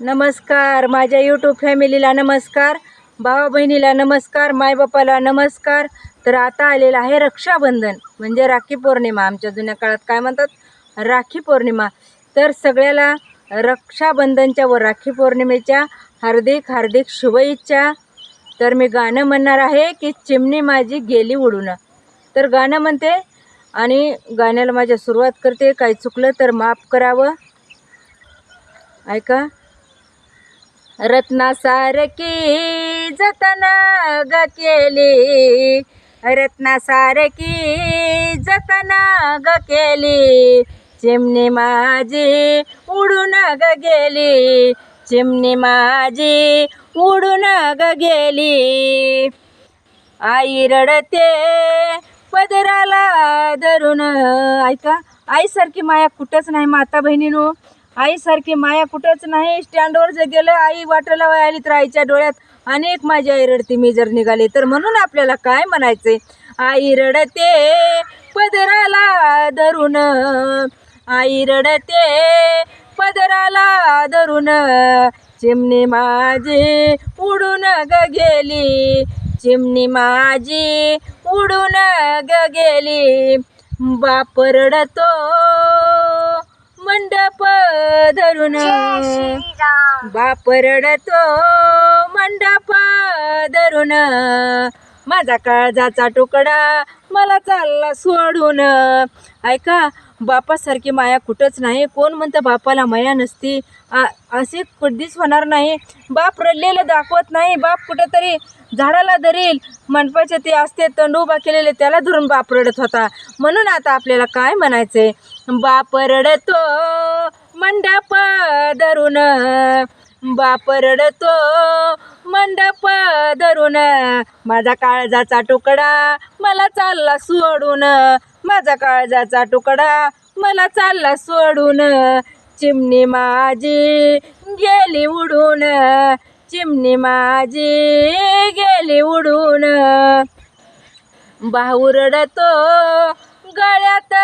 नमस्कार. माझ्या यूट्यूब फॅमिलीला नमस्कार. भावा बहिणीला नमस्कार. मायबापाला नमस्कार. तर आता आलेलं आहे रक्षाबंधन म्हणजे राखी पौर्णिमा. आमच्या जुन्या काळात काय म्हणतात? राखी पौर्णिमा. तर सगळ्याला रक्षाबंधनच्या व राखी पौर्णिमेच्या हार्दिक हार्दिक शुभेच्छा. तर मी गाणं म्हणणार आहे की चिमणी माझी गेली उडून. तर गाणं म्हणते आणि गाण्याला माझ्या सुरुवात करते. काही चुकलं तर माफ करावं. ऐका. रत्नासारखी जतन ग केली. रत्नासारखी जतन ग केली. चिमणी माझी उडून ग गेली. चिमणी माझी उडून ग गेली. आई रडते पदराला धरून. ऐका आईसारखी माया कुठंच नाही माता बहिणीनो आईसारखी माया कुठंच नाही. स्टँडवर जर गेलं आई वाटायला आली तर आईच्या डोळ्यात. अनेक माझी आई रडते मी जर निघाले तर म्हणून आपल्याला काय म्हणायचंय? आई रडते पदराला धरून. आई रडते पदराला धरून. चिमणी माझी उडून ग गेली. चिमणी माझी उडून ग गेली. बाप रडतो मंडप धरून बाप रडतो मंडप धरून माझा काळजाचा तुकडा मला चालला सोडून. ऐका बापासारखी माया कुठंच नाही. कोण म्हणतं बापाला माया नसती? आ असे कधीच होणार नाही. बाप रडलेलं दाखवत नाही. बाप कुठंतरी झाडाला धरील. मंडपाचे ते असते तंड उभा केलेले त्याला धरून बाप रडत होता. म्हणून आता आपल्याला काय म्हणायचंय? बाप रडतो मंडप धरून. बापरडतो मंडप धरून. माझा काळजाचा तुकडा मला चालला सोडून. माझा काळजाचा तुकडा मला चालला सोडून. चिमणी माझी गेली उडून. चिमणी माझी गेली उडून. भाऊ रडतो गळ्यात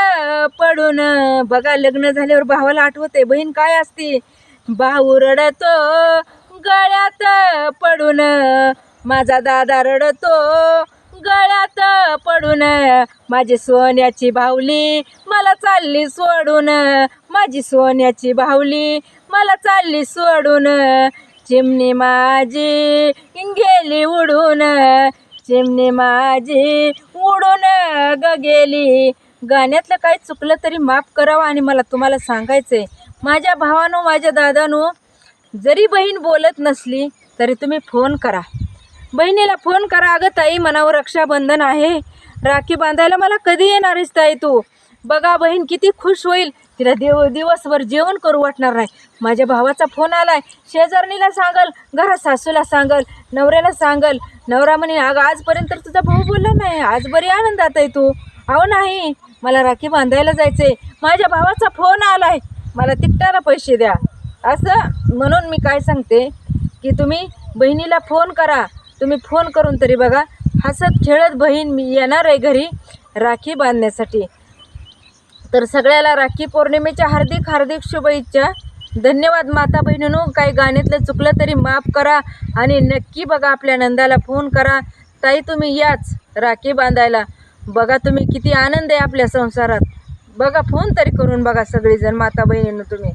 पडून. बघा लग्न झाल्यावर भावाला आठवते बहीण काय असते? भाऊ रडतो गळ्यात पडून माझा दादा रडतो. गळ्यात पडून माझी सोन्याची भावली मला चालली सोडून. माझी सोन्याची बाहुली मला चालली सोडून. चिमणी माझी गेली उडून. चिमणी माझी उडून ग गेली. गाण्यातलं काही चुकलं तरी माफ करावं आणि मला तुम्हाला सांगायचं आहे माझ्या भावानो माझ्या दादानो जरी बहीण बोलत नसली तरी तुम्ही फोन करा. बहिणीला फोन करा अगं ताई मनावर रक्षाबंधन आहे. राखी बांधायला मला कधी येणार आहेस ताई तू? बघा बहीण किती खुश होईल. तिला देव दिवसभर जेवण करू वाटणार नाही. माझ्या भावाचा फोन आलाय. शेजारणीला सांगल घरा सासूला सांगल नवऱ्याला सांगल. नवरा म्हणे अगं आजपर्यंत तर तुझा भाऊ बोलला नाही. आज बरी आनंदात आहे तू. अहो नाही. मला राखी बांधायला जायचंय. माझ्या भावाचा फोन आलाय. मला तिकटाला पैसे द्या. असं म्हणून मी काय सांगते की तुम्ही बहिणीला फोन करा. तुम्ही फोन करून तरी बघा हसत खेळत बहीण मी येणार आहे घरी राखी बांधण्यासाठी. तर सगळ्याला राखी पौर्णिमेच्या हार्दिक हार्दिक शुभेच्छा. धन्यवाद माता बहिणीनो काही गाण्यातलं चुकलं तरी माफ करा आणि नक्की बघा आपल्या नंदाला फोन करा. ताई तुम्ही याच राखी बांधायला. बघा तुम्ही किती आनंद आहे आपल्या संसारात. बघा फोन तरी करून बघा सगळीजण माता बहिणीनं तुम्ही.